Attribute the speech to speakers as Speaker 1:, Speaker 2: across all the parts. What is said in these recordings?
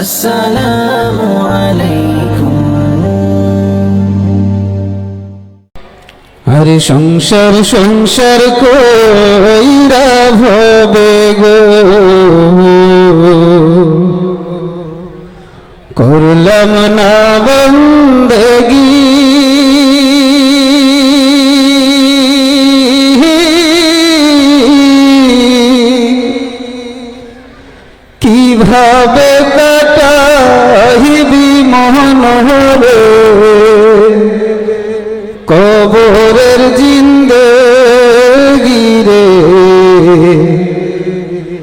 Speaker 1: আসসালামু আলাইকুম
Speaker 2: আরে সংসার সংসার কইরা ভবে গো। করলাম না কবরের জিন্দগি রে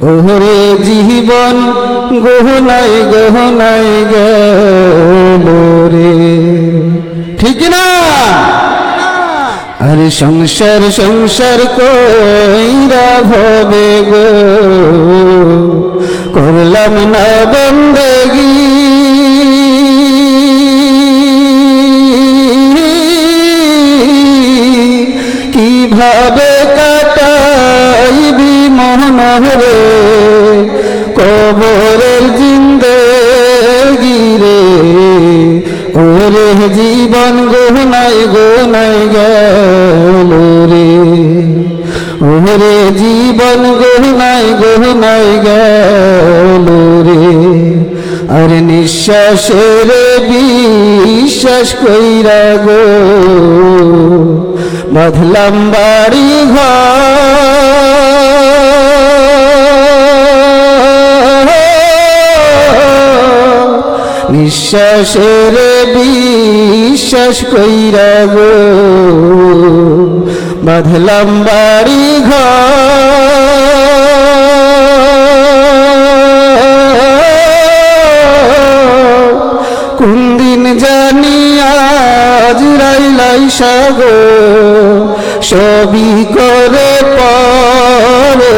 Speaker 2: ওরে জীবন গহনাই গহনাই গেল ঠিক না? আরে সংসার সংসার কইরা ভবে গো। করলাম না বন্দগি মনোহরে কবরের জিন্দগি রে ওরে জীবন গোনাই গোনাই গেল রে। ওরে জীবন গোনাই গোনাই গেল রে। আর নিঃশ্বাসের বিশ্বাস কইরা গো, বাঁধলাম বাড়ি ঘর নিঃশ্বাসের বিশ্বাস কইরা গো। বাঁধলাম বাড়ি ঘর কোন দিন জানি আজ রাইলাই সাগো সবই করে পরে।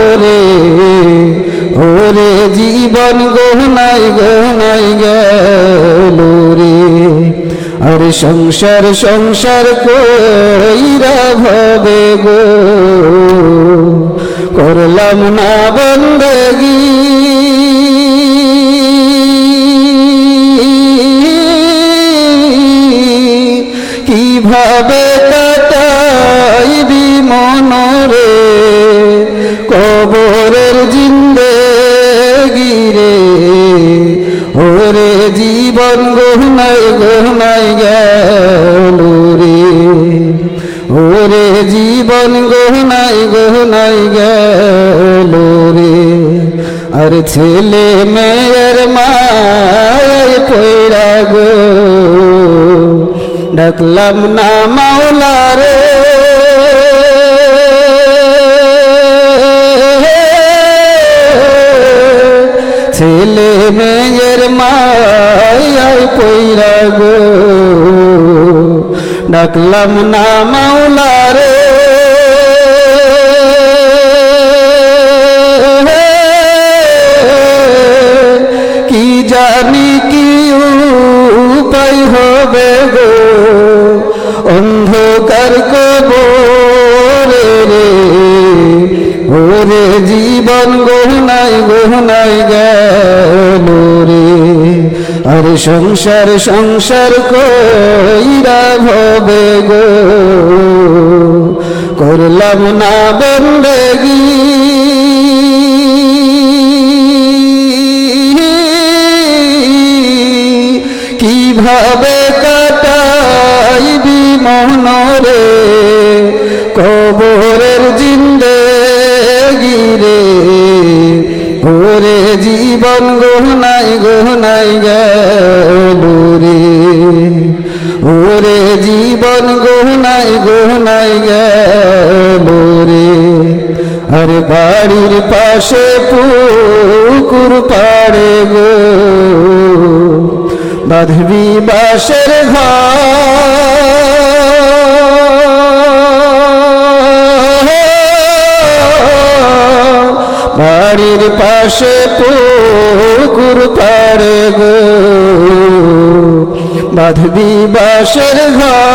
Speaker 2: ওরে জীবন গহনাই গেল সংসার সংসার কইরা ভবে গো। করলাম না জীবন গহনাই গহনাই গেল রে। ওরে জীবন গহনাই গহনাই গেল রে। আর ছেলে মেয়ের মায় পয়রা গো। ডাকলাম না মাওলা রে। ছেলে মেয়ের মায় পইরা গো। ডাকলাম না মাওলা রে। কি জানি কি উপায় হবে গো। অন্ধকার কবরে রে। ওরে জীবন গহনাই গহনাই আরে সংসার সংসার কইরা ভবে গো। করলাম না বন্দেগি। কীভাবে জীবন গহনাই গহনাই গেল রে আর বাড়ির পাশে পুকুর পাড়ে গো। বাঁধবি বাসের ঘর বাড়ির পাশে পুকুর বাঁধবি বাসের ঘর।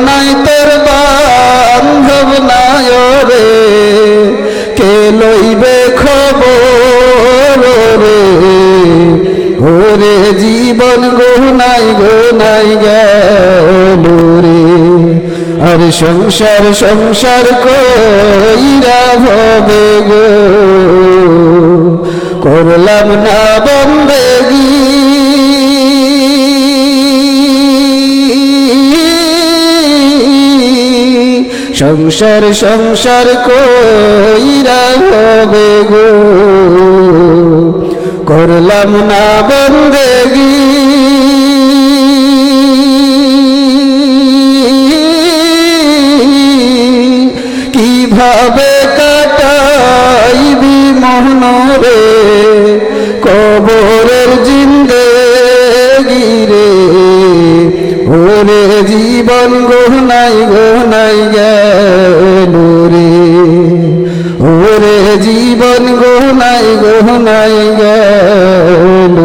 Speaker 2: নাই তোর বান্ধব, নাই রে। কে লইবে খবর রে? ওরে জীবন গো নাই গো নাই গে সংসার সংসার কইরা ভবে গো। করলাম না বন্দেগি। সংসার সংসার কইরা হবে গো। করলাম না বন্দেগি। কীভাবে কাটাইবি মহন রে কবরের জিন্দে গিরে। ওরে জীবন গোহনাই গোহনাই গেল রে। ওরে জীবন গোহনাই গোহনাই গেল